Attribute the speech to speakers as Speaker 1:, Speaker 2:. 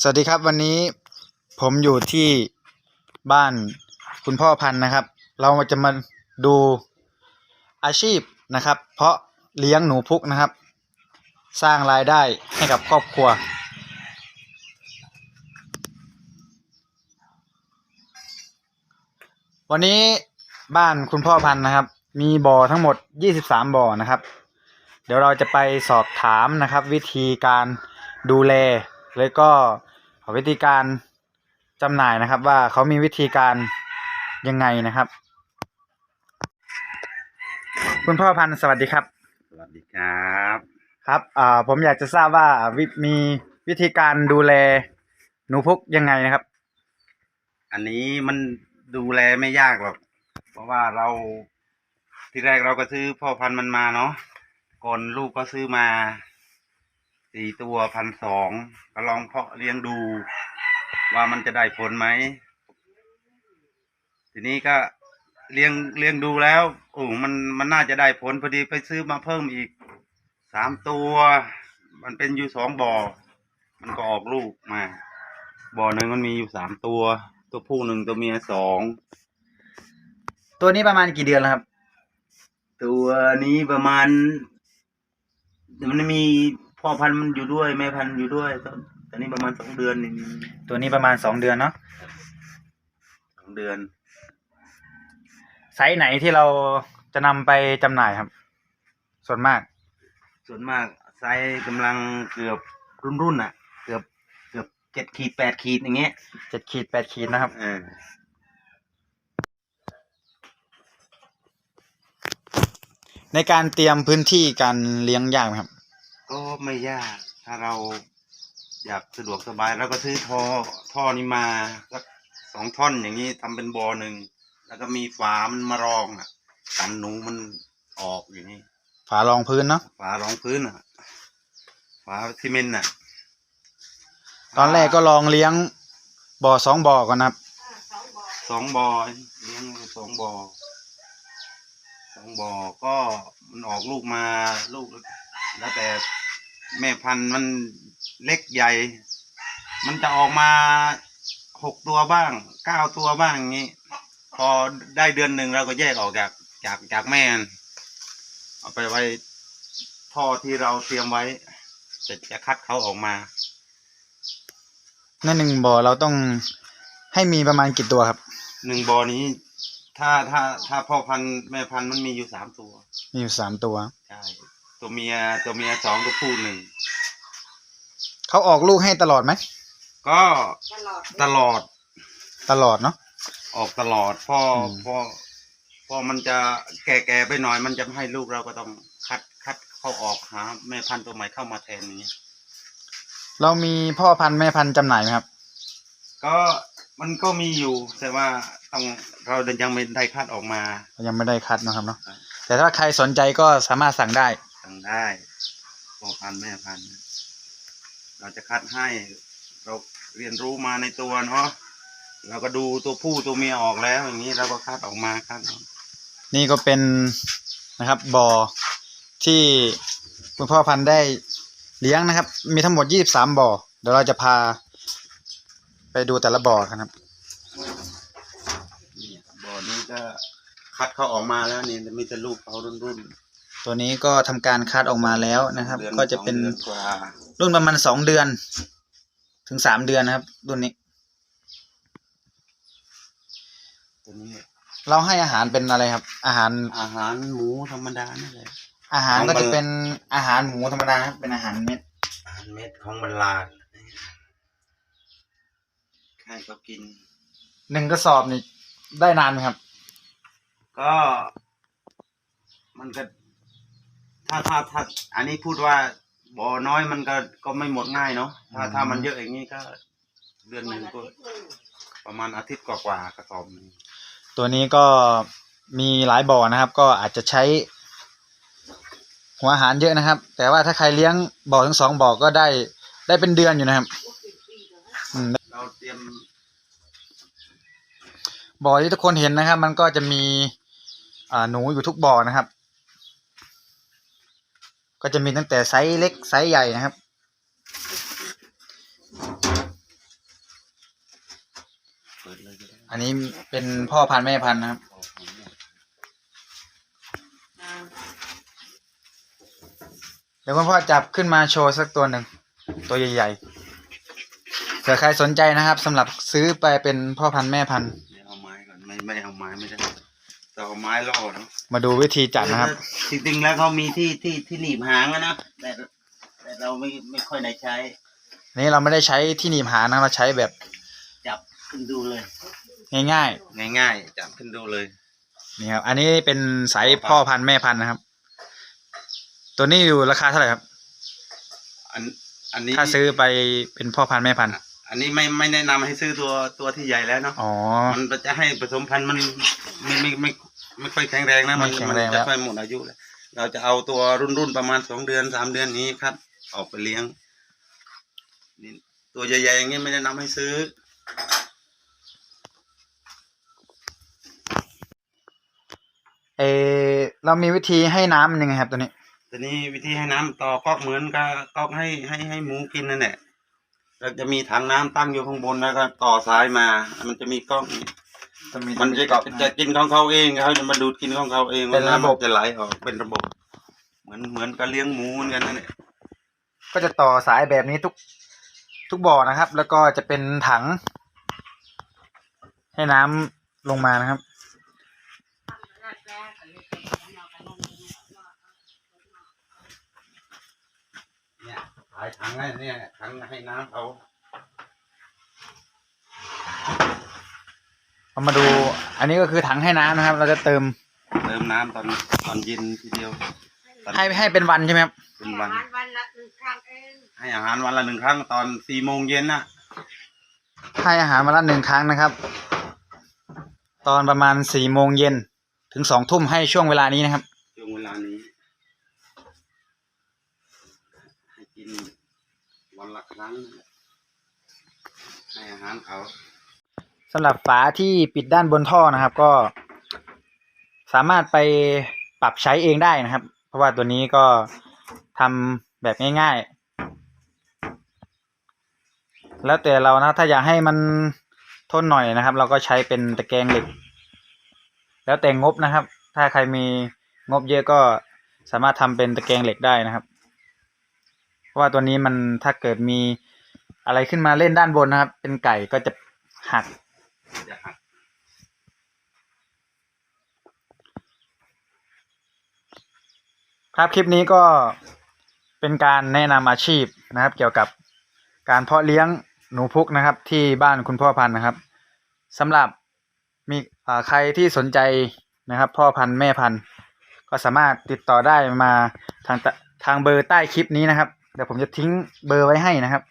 Speaker 1: สวัสดีครับวันนี้ผมอยู่ที่บ้านคุณพ่อพันธุ์นะครับ เราจะมาดูอาชีพนะครับ เพาะเลี้ยงหนูพุกนะครับ สร้างรายได้ให้กับครอบครัว วันนี้บ้านคุณพ่อพันธุ์นะครับ มีบ่อทั้งหมด 23 บ่อนะครับ เดี๋ยวเราจะไปสอบถามนะครับ วิธีการดูแล แล้วก็วิธีการจำหน่ายนะครับ ว่าเขามีวิธีการยังไงนะครับ คุณพ่อพันธุ์สวัสดีครับ
Speaker 2: สวัสดีครับ
Speaker 1: ครับอ่าผมอยากจะทราบว่าวิมีวิธีการดูแลหนูพุกยังไงนะครับ
Speaker 2: อันนี้มันดูแลไม่ยากหรอก เพราะว่าเราที่แรกเราก็ซื้อพ่อพันธุ์มันมาเนาะก่อนลูกก็ซื้อมา สี่ตัวพันสองก็ลองเพาะเลี้ยงดู ว่ามันจะได้ผลไหม ทีนี้ก็เลี้ยงเลี้ยงดูแล้วโอ้มันมันน่าจะได้ผลพอดีไปซื้อมาเพิ่มอีกสามตัว มันเป็นอยู่สองบ่อ มันก็ออกลูกมา บ่อหนึ่งมันมีอยู่สามตัว ตัวผู้หนึ่งตัวเมียสอง
Speaker 1: ตัวนี้ประมาณกี่เดือนแล้วครับ
Speaker 2: ตัวนี้ประมาณมันมี พ่อพันธุ์มันอยู่ด้วยแม่พันธุ์อยู่ด้วยตอนตอนนี้ประมาณสองเดือนนี่
Speaker 1: ตัวนี้ประมาณสองเดือนเนาะ
Speaker 2: สองเดือน
Speaker 1: ไซส์ไหนที่เราจะนำไปจำหน่ายครับ ส่วนมาก
Speaker 2: ส่วนมากไซส์กำลังเกือบรุ่นรุ่นๆอะ เกือบเกือบเจ็ดขีดแปดขีดอย่างเงี้ย
Speaker 1: เจ็ดขีดแปดขีดนะครับ
Speaker 2: เออ
Speaker 1: ในการเตรียมพื้นที่การเลี้ยงยากไหมครับ
Speaker 2: ก็ไม่ยาก ถ้าเราอยากสะดวกสบายเราก็ซื้อท่อท่อนี้มาสักสองท่อนอย่างนี้ทำเป็นบ่อหนึ่งแล้วก็มีฝามันมารองอะกันหนูมันออกอย่างนี้
Speaker 1: ฝารองพื้นเนาะ
Speaker 2: ฝารองพื้นอะฝาซีเมนต์อะ
Speaker 1: ตอนแรกก็ลองเลี้ยงบ่อสองบ่อก่อนนะครับ
Speaker 2: สองบ่อเลี้ยงสองบ่อสองบ่อก็มันออกลูกมาลูกแล้วแต่ แม่พันธุ์มันเล็กใหญ่ มันจะออกมาหกตัวบ้างเก้าตัวบ้างอย่างนี้ พอได้เดือนหนึ่งเราก็แยกออกจากจากจากแม่มันเอาไปไว้ท่อที่เราเตรียมไว้จะจะคัดเขาออกมา
Speaker 1: ในหนึ่งบ่อเราต้องให้มีประมาณกี่ตัวครับ
Speaker 2: หนึ่งบ่อนี้ ถ้าถ้าถ้าพ่อพันธุ์แม่พันธุ์มันมีอยู่สามตัว
Speaker 1: มีอยู่สามตัว
Speaker 2: ใช่ ตัวเมียตัวเมียสองตัวผู้หนึ่ง
Speaker 1: เขาออกลูกให้ตลอดไหม
Speaker 2: ก็
Speaker 3: ตลอด
Speaker 2: ตลอด
Speaker 1: ตลอดเนาะ
Speaker 2: ออกตลอดพออ
Speaker 1: ม
Speaker 2: พอพอมันจะแก่ๆไปหน่อย มันจะไม่ให้ลูกเราก็ต้องคัดคัดเข้าออกหาแม่พันธุ์ตัวใหม่เข้ามาแทนอย่างเงี้ย
Speaker 1: เรามีพ่อพันธุ์แม่พันธุ์จำหน่ายไหมครับ
Speaker 2: ก็มันก็มีอยู่แต่ว่าต้องเรายังไม่ได้คัดออกมา
Speaker 1: ยังไม่ได้คัดนะครับเนาะ
Speaker 2: ครับ
Speaker 1: แต่ถ้าใครสนใจก็สามารถสั่งได้
Speaker 2: สั่ง ได้พ่อพันธุ์แม่พันธุ์เราจะคัดให้ เราเรียนรู้มาในตัวเนาะเราก็ดูตัวผู้ตัวเมียออกแล้ว อย่างนี้เราก็คัดออกมาคัดออก
Speaker 1: นี่ก็เป็นนะครับบ่อที่คุณพ่อพันธุ์ได้เลี้ยงนะครับ มีทั้งหมดยี่สิบสามบ่อเดี๋ยวเราจะพา ไปดูแต่ละบ่อกันครับ
Speaker 2: นี่บ่อนี้ก็คัดเขาออกมาแล้วนี่มีแต่ลูกเขารุ่นรุ่น
Speaker 1: ตัวนี้ก็ทำการคัดออกมาแล้วนะครับ
Speaker 2: ดือ
Speaker 1: ก็จะเป็น
Speaker 2: สองดือกว่า
Speaker 1: รุ่นประมาณสองเดือน ถึงสามเดือนนะครับ รุ่นนี้
Speaker 2: ตัวนี้
Speaker 1: เราให้อาหารเป็นอะไรครับ อาหาร
Speaker 2: อาหารหมูธรรมดานี่แหละ
Speaker 1: อาหาร
Speaker 2: ของ
Speaker 1: ก็
Speaker 2: มัน
Speaker 1: จะเป็นอาหารหมูธรรมดานะครับเป็นอาหารเม็ด
Speaker 2: อาหารเม็ดของบรรลาดให้เขากิน
Speaker 1: หนึ่งกระสอบนี่ได้นานไหมครับ
Speaker 2: ก็ มันก็ ถ้าถ้าถ้าอันนี้พูดว่าบ่อน้อยมันก็ก็ไม่หมดง่ายเนาะถ้า
Speaker 1: อืม
Speaker 2: ถ้ามันเยอะอย่างนี้ก็เดือนหนึ่งก็ประมาณอาทิตย์กว่าๆกระสอบหนึ่ง
Speaker 1: ตัวนี้ก็มีหลายบ่อนะครับ ก็อาจจะใช้ หัวอาหารเยอะนะครับ แต่ว่าถ้าใครเลี้ยงบ่อทั้งสองบ่อก็ได้ได้เป็นเดือนอยู่นะครับอืม
Speaker 2: เราเตรียม
Speaker 1: บ่อที่ทุกคนเห็นนะครับ มันก็จะมีอ่าหนูอยู่ทุกบ่อนะครับ ก็จะมีตั้งแต่ไซส์เล็กไซส์ใหญ่นะครับ อันนี้เป็นพ่อพันธุ์แม่พันธุ์นะครับ
Speaker 2: เนี่ย
Speaker 1: เดี๋ยวคุณพ่อจับขึ้นมาโชว์สักตัวหนึ่ง ตัวใหญ่ๆเผื่อใครสนใจนะครับสำหรับซื้อไปเป็นพ่อพันธุ์แม่พันธุ์
Speaker 2: เอาไม้ล่อเนาะ
Speaker 1: มาดูวิธีจัดนะครับ
Speaker 2: จริงๆแล้วเขามีที่ที่ที่หนีบหางอะนะแต่แต่เราไม่ไม่ค่อยได้ใช้
Speaker 1: นี่เราไม่ได้ใช้ที่หนีบหางนะเราใช้แบบ
Speaker 2: จับขึ้นดูเลย
Speaker 1: ง่าย
Speaker 2: ง่ายๆจับขึ้นดูเลย
Speaker 1: ๆนี่ครับอันนี้เป็นสายพ่อพันธุ์แม่พันธุ์นะครับ ตัวนี้อยู่ราคาเท่าไหร่ครับ
Speaker 2: อันอันนี้
Speaker 1: ถ้าซื้อไปเป็นพ่อพันธุ์แม่พันธุ์
Speaker 2: อันนี้ไม่ไม่แนะนำให้ซื้อตัวตัวที่ใหญ่แล้วเนาะ
Speaker 1: อ๋อ
Speaker 2: มันจะให้ผสมพันธุ์มันไม่ไม่ไม่ ไม่ค่อยแข็งแรงนะมัน
Speaker 1: ไม่แข็งแรง
Speaker 2: มั
Speaker 1: แล้
Speaker 2: จะ
Speaker 1: ว
Speaker 2: ค่อยหมดอายุแล้วเราจะเอาตัวรุ่นรุ่นๆประมาณสองเดือนสามเดือนนี้ครับ ออกไปเลี้ยงนี่ตัวใหญ่ๆอย่างนี้ไม่แนะนำให้ซื้อ
Speaker 1: เออเรามีวิธีให้น้ำมันยังไงครับตัวนี้
Speaker 2: ทีนี้วิธีให้น้ำต่อก๊อกเหมือนกับก๊อกให้ให้ให้หมูกินนั่นแหละเราจะมีถังน้ำตั้งอยู่ข้างบนแล้วก็ต่อสายมา มันจะมีก๊อก มันจะจะกินของเขาเองเขาจะมาดูดกินของเขาเอง
Speaker 1: เป็นระบบำ
Speaker 2: จะไหลออกเป็นระบบ เหมือนเหมือนกับเลี้ยงหมูเหมือนกันนั่นแหละ
Speaker 1: ก็จะต่อสายแบบนี้ทุกทุกบ่อนะครับ แล้วก็จะเป็นถัง ให้น้ำลงมานะครับ
Speaker 2: เนี่ยขายถังให้เนี่ยถังให้น้ำเขา
Speaker 1: เรามาดู อันนี้ก็คือถังให้น้ำนะครับ เราจะเติม
Speaker 2: เติมน้ำตอนตอนเย็นทีเดียวตอน
Speaker 1: ให้ให้เป็นวันใช่ไหมครับ
Speaker 2: เป็นวัน
Speaker 3: อาหารวันละหนึ่งครั้งเอง
Speaker 2: ให้อาหารวันละหนึ่งครั้งตอนสี่โมงเย็นน่ะ
Speaker 1: ให้อาหารมาละหนึ่งครั้งนะครับ ตอนประมาณสี่โมงเย็นถึงสองทุ่มให้ช่วงเวลานี้นะครับ
Speaker 2: ช่วงเวลานี้ ให้กินวันละครั้ง ให้อาหารเขา
Speaker 1: สำหรับฝาที่ปิดด้านบนท่อนะครับ ก็ สามารถไปปรับใช้เองได้นะครับ เพราะว่าตัวนี้ก็ทำแบบง่ายๆ แล้วแต่เรานะถ้าอยากให้มันทนหน่อยนะครับ เราก็ใช้เป็นตะแกรงเหล็ก แล้วแต่งบนะครับ ถ้าใครมีงบเยอะก็สามารถทำเป็นตะแกรงเหล็กได้นะครับเพราะว่าตัวนี้มันถ้าเกิดมีอะไรขึ้นมาเล่นด้านบนนะครับ เป็นไก่ก็จะหัก
Speaker 2: จะหัก
Speaker 1: ครับคลิปนี้ก็เป็นการแนะนำอาชีพนะครับ เกี่ยวกับการเพาะเลี้ยงหนูพุกนะครับ ที่บ้านคุณพ่อพันธุ์นะครับสำหรับมีอ่าใครที่สนใจนะครับ พ่อพันธุ์แม่พันธุ์ก็สามารถติดต่อได้มาทางตะทางเบอร์ใต้คลิปนี้นะครับเดี๋ยวผมจะทิ้งเบอร์ไว้ให้นะครับ